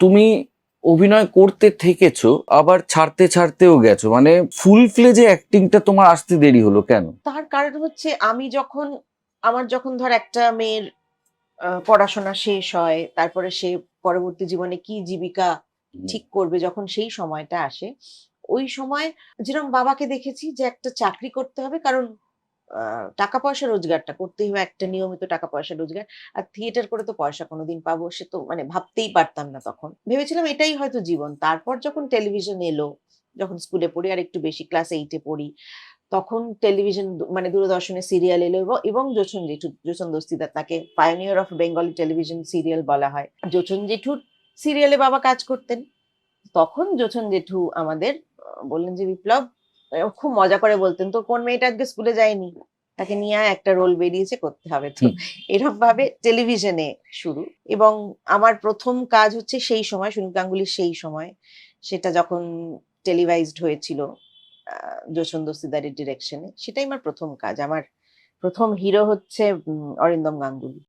তুমি অভিনয় করতে থেকেছো আবার ছাড়তে ছাড়তেও গেছো মানে ফুল ফ্লেজে অ্যাক্টিংটা তোমার আসতে দেরি হলো কেন? তার কারণ হচ্ছে আমি যখন আমার যখন ধর একটা মেয়ের পড়াশোনা শেষ হয় তারপরে সে পরবর্তী জীবনে কি জীবিকা ঠিক করবে যখন সেই সময়টা আসে ওই সময় যেরকম বাবাকে দেখেছি যে একটা চাকরি করতে হবে কারণ টাকা পয়সা রোজগারটা করতেই হবে, একটা নিয়মিত টাকা পয়সা রোজগার। আর থিয়েটার করে তো পয়সা কোনোদিন পাবো, সে তো মানে ভাবতেই পারতাম না তখন। ভেবেছিলাম এটাই হয়তো জীবন। তারপর যখন টেলিভিশন এলো, যখন স্কুলে পড়ি আর একটু বেশি ক্লাস এইটে পড়ি, তখন টেলিভিশন মানে দূরদর্শনে সিরিয়াল এলো এবং- যোচন জেঠু যোচন দস্তিদার তাকে pioneer of Bengali television serial বলা হয়। যোচন জেঠুর সিরিয়ালে বাবা কাজ করতেন। তখন যোচন জেঠু আমাদের বললেন যে, বিপ্লব খুব মজা করে বলতেন তো কোন মেয়েটা আজকে স্কুলে যায়নি? তাকে নিয়ে একটা রোল বেরিয়েছে করতে হবে তো। এরকম ভাবে টেলিভিশনে শুরু। এবং আমার প্রথম কাজ হচ্ছে সেই সময় সুনীল গাঙ্গুলির সেই সময় সেটা যখন টেলিভাইজড হয়েছিল আহ, যোচন দস্তিদারের ডিরেকশনে সেটাই আমার প্রথম কাজ। আমার প্রথম হিরো হচ্ছে অরিন্দম গাঙ্গুলি।